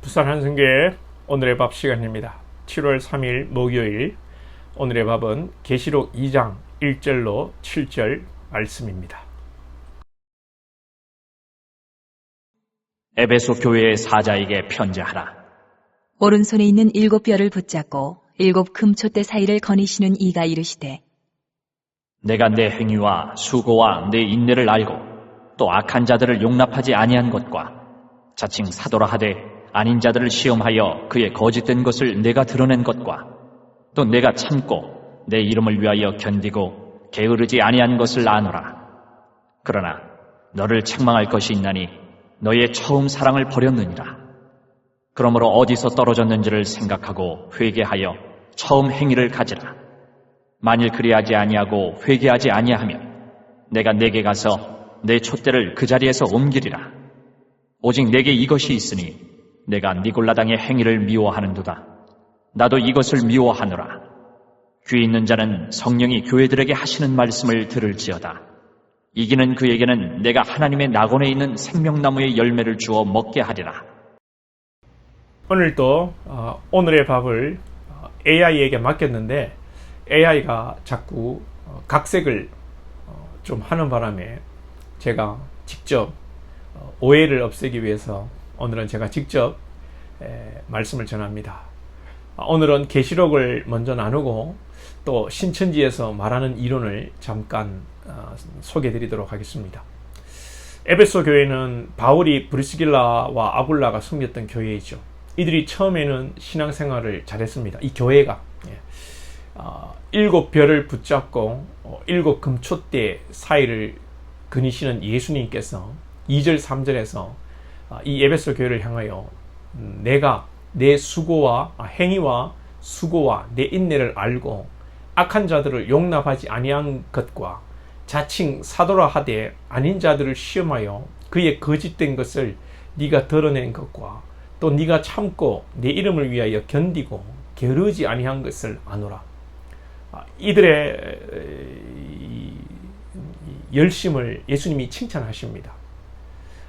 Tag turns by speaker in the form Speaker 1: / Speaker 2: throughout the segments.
Speaker 1: 부산 한성교회 오늘의 밥 시간입니다. 7월 3일 목요일 오늘의 밥은 계시록 2장 1절로 7절 말씀입니다.
Speaker 2: 에베소 교회의 사자에게 편지하라.
Speaker 3: 오른손에 있는 일곱 뼈를 붙잡고 일곱 금촛대 사이를 거니시는 이가 이르시되
Speaker 2: 내가 내 행위와 수고와 내 인내를 알고 또 악한 자들을 용납하지 아니한 것과 자칭 사도라 하되 아닌 자들을 시험하여 그의 거짓된 것을 내가 드러낸 것과 또 내가 참고 내 이름을 위하여 견디고 게으르지 아니한 것을 아노라. 그러나 너를 책망할 것이 있나니 너의 처음 사랑을 버렸느니라. 그러므로 어디서 떨어졌는지를 생각하고 회개하여 처음 행위를 가지라. 만일 그리하지 아니하고 회개하지 아니하면 내가 내게 가서 내 촛대를 그 자리에서 옮기리라. 오직 내게 이것이 있으니 내가 니골라당의 행위를 미워하는도다. 나도 이것을 미워하노라. 귀 있는 자는 성령이 교회들에게 하시는 말씀을 들을지어다. 이기는 그에게는 내가 하나님의 낙원에 있는 생명나무의 열매를 주어 먹게 하리라.
Speaker 1: 오늘도 어, 오늘의 밥을 AI에게 맡겼는데 AI가 자꾸 어, 각색을 어, 좀 하는 바람에 제가 직접 어, 오해를 없애기 위해서 오늘은 제가 직접 에, 말씀을 전합니다. 아, 오늘은 계시록을 먼저 나누고 또 신천지에서 말하는 이론을 잠깐 어, 소개해드리도록 하겠습니다. 에베소 교회는 바울이 브리스길라와 아굴라가 섬겼던 교회이죠. 이들이 처음에는 신앙생활을 잘했습니다. 이 교회가 예. 어, 일곱 별을 붙잡고 어, 일곱 금촛대 사이를 그니시는 예수님께서 2절 3절에서 아, 이 에베소 교회를 향하여 음, 내가 내 수고와 아, 행위와 수고와 내 인내를 알고 악한 자들을 용납하지 아니한 것과 자칭 사도라 하되 아닌 자들을 시험하여 그의 거짓된 것을 네가 드러낸 것과 또 네가 참고 내 이름을 위하여 견디고 게으르지 아니한 것을 아노라. 아, 이들의 열심을 예수님이 칭찬하십니다.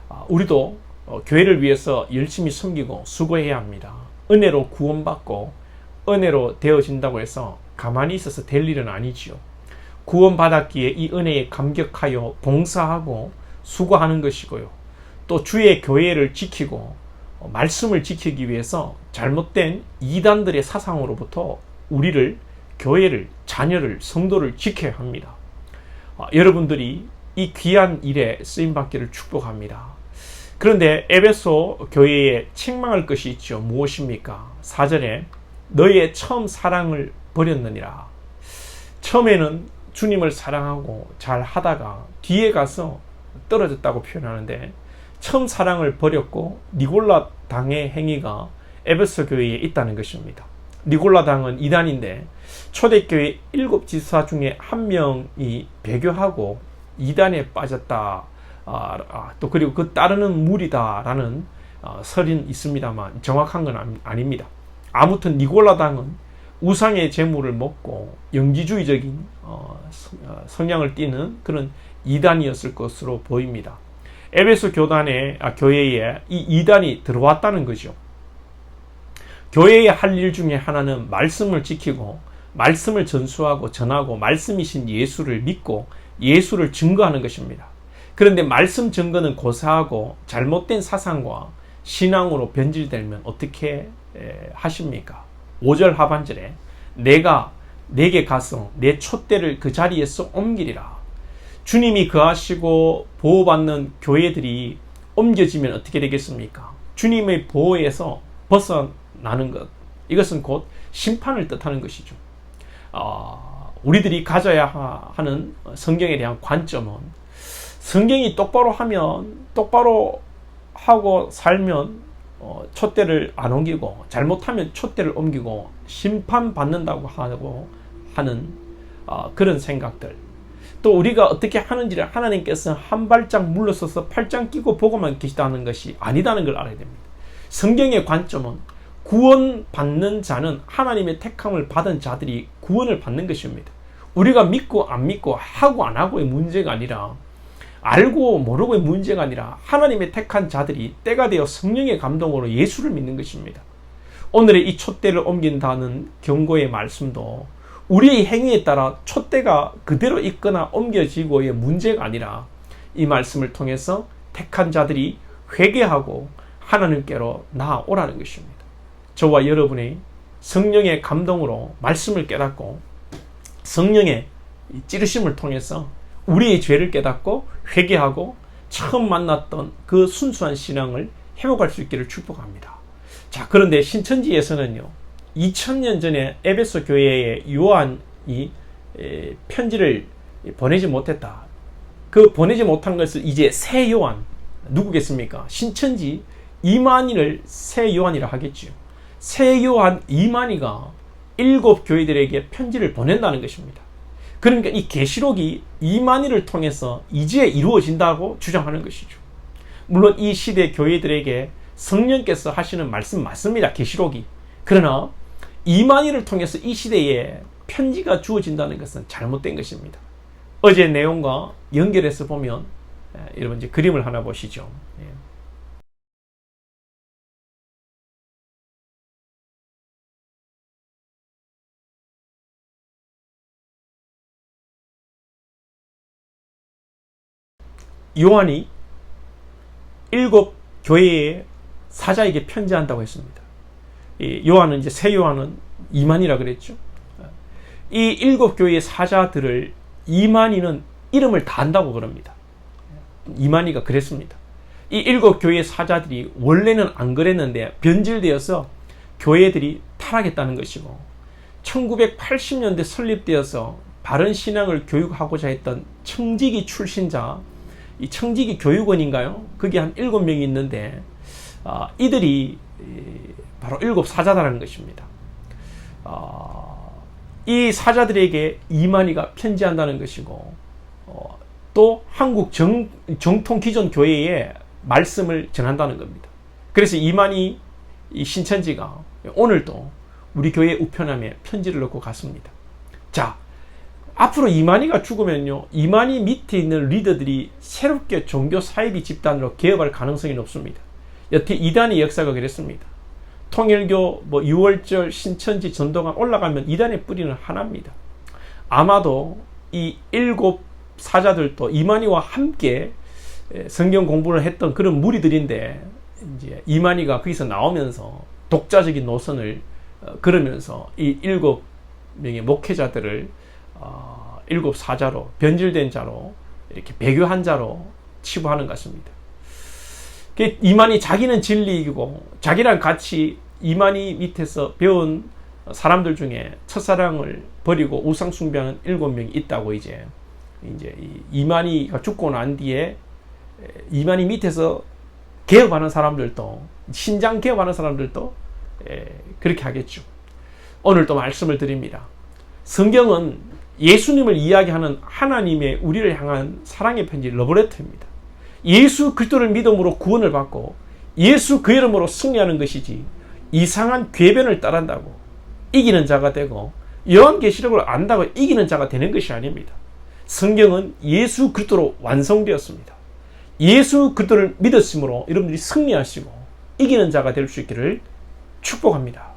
Speaker 1: 아, 우리도 어, 교회를 위해서 열심히 섬기고 수고해야 합니다. 은혜로 구원받고 은혜로 되어진다고 해서 가만히 있어서 될 일은 아니지요. 구원받았기에 이 은혜에 감격하여 봉사하고 수고하는 것이고요. 또 주의 교회를 지키고 어, 말씀을 지키기 위해서 잘못된 이단들의 사상으로부터 우리를 교회를 자녀를 성도를 지켜야 합니다. 아, 여러분들이 이 귀한 일에 쓰임 받기를 축복합니다. 그런데 에베소 교회에 책망할 것이 있죠. 무엇입니까? 4절에 너의 처음 사랑을 버렸느니라. 처음에는 주님을 사랑하고 잘 하다가 뒤에 가서 떨어졌다고 표현하는데 처음 사랑을 버렸고 니골라 당의 행위가 에베소 교회에 있다는 것입니다. 니골라 당은 이단인데 초대교회 일곱 지사 중에 한 명이 배교하고 이단에 빠졌다. 아, 아, 또 그리고 그 따르는 무리다라는 어, 설은 있습니다만 정확한 건 아닙니다. 아무튼 니골라 당은 우상의 재물을 먹고 영지주의적인 어, 성- 어, 성향을 띠는 그런 이단이었을 것으로 보입니다. 에베소 교단의 아, 교회에 이 이단이 들어왔다는 거죠. 교회의 할 일 중에 하나는 말씀을 지키고 말씀을 전수하고 전하고 말씀이신 예수를 믿고 예수를 증거하는 것입니다. 그런데 말씀 증거는 고사하고 잘못된 사상과 신앙으로 변질되면 어떻게 에, 하십니까? 5절 하반절에 내가 내게 가서 내 촛대를 그 자리에서 옮기리라. 주님이 거하시고 보호받는 교회들이 옮겨지면 어떻게 되겠습니까? 주님의 보호에서 벗어나는 것. 이것은 곧 심판을 뜻하는 것이죠. 어, 우리들이 가져야 하- 하는 성경에 대한 관점은 성경이 똑바로 하면 똑바로 하고 살면 어, 촛대를 안 옮기고 잘못하면 촛대를 옮기고 심판받는다고 하고 하는 어, 그런 생각들 또 우리가 어떻게 하는지를 하나님께서 한 발짝 물러서서 팔짱 끼고 보고만 계시다는 것이 아니다는 걸 알아야 됩니다. 성경의 관점은 구원받는 자는 하나님의 택함을 받은 자들이 구원을 받는 것입니다. 우리가 믿고 안 믿고 하고 안 하고의 문제가 아니라 알고 모르고의 문제가 아니라 하나님의 택한 자들이 때가 되어 성령의 감동으로 예수를 믿는 것입니다. 오늘의 이 촛대를 옮긴다는 경고의 말씀도 우리의 행위에 따라 촛대가 그대로 있거나 옮겨지고의 문제가 아니라 이 말씀을 통해서 택한 자들이 회개하고 하나님께로 나아오라는 것입니다. 저와 여러분의 성령의 감동으로 말씀을 깨닫고 성령의 이 찌르심을 통해서 우리의 죄를 깨닫고 회개하고 처음 만났던 그 순수한 신앙을 회복할 수 있기를 축복합니다. 자, 그런데 신천지에서는요, 2000년 전에 에베소 교회에 요한이 에, 편지를 보내지 못했다. 그 보내지 못한 것을 이제 새 요한, 누구겠습니까? 신천지 이만희를 새 요한이라 하겠지요. 새 요한 이만희가 일곱 교회들에게 편지를 보낸다는 것입니다. 그러니까 이 계시록이 이만희를 통해서 이제 이루어진다고 주장하는 것이죠. 물론 이 시대 교회들에게 성령께서 하시는 말씀 맞습니다. 계시록이. 그러나 이만희를 통해서 이 시대에 편지가 주어진다는 것은 잘못된 것입니다. 어제 내용과 연결해서 보면 에, 여러분 이제 그림을 하나 보시죠. 요한이 일곱 교회의 사자에게 편지한다고 했습니다. 이 요한은 이제 새 요한은 이만이라 그랬죠. 이 일곱 교회의 사자들을 이만희는 이름을 다 안다고 그럽니다. 이만희가 그랬습니다. 이 일곱 교회의 사자들이 원래는 안 그랬는데 변질되어서 교회들이 타락했다는 것이고 1980년대 설립되어서 바른 신앙을 교육하고자 했던 청지기 출신자 이 청지기 교육원인가요? 그게 한 일곱 명이 있는데 아, 이들이 이, 바로 일곱 사자다라는 것입니다. 아, 이 사자들에게 이만희가 편지한다는 것이고 어, 또 한국 정, 정통 기존 교회에 말씀을 전한다는 겁니다. 그래서 이만희 이 신천지가 오늘도 우리 교회 우편함에 편지를 넣고 갔습니다. 자, 앞으로 이만희가 죽으면요, 이만희 밑에 있는 리더들이 새롭게 종교 사이비 집단으로 개혁할 가능성이 높습니다. 여태 이단의 역사가 그랬습니다. 통일교, 뭐 6월절, 신천지, 전도관 올라가면 이단의 뿌리는 하나입니다. 아마도 이 일곱 사자들도 이만희와 함께 성경 공부를 했던 그런 무리들인데 이제 이만희가 거기서 나오면서 독자적인 노선을 어, 걸으면서 이 일곱 명의 목회자들을 어, 일곱 사자로 변질된 자로 이렇게 배교한 자로 치부하는 것 같습니다. 그 이만희 자기는 진리이고 자기랑 같이 이만희 밑에서 배운 사람들 중에 첫사랑을 버리고 우상 숭배하는 일곱 명이 있다고 이제 이제 이 이만희가 죽고 난 뒤에 이만희 밑에서 개업하는 사람들도 신장 개업하는 사람들도 에, 그렇게 하겠죠. 오늘 또 말씀을 드립니다. 성경은 예수님을 이야기하는 하나님의 우리를 향한 사랑의 편지 러브레터입니다. 예수 그리스도를 믿음으로 구원을 받고 예수 그 이름으로 승리하는 것이지 이상한 궤변을 따른다고 이기는 자가 되고 요한계시록을 안다고 이기는 자가 되는 것이 아닙니다. 성경은 예수 그리스도로 완성되었습니다. 예수 그리스도를 믿었으므로 여러분들이 승리하시고 이기는 자가 될 수 있기를 축복합니다.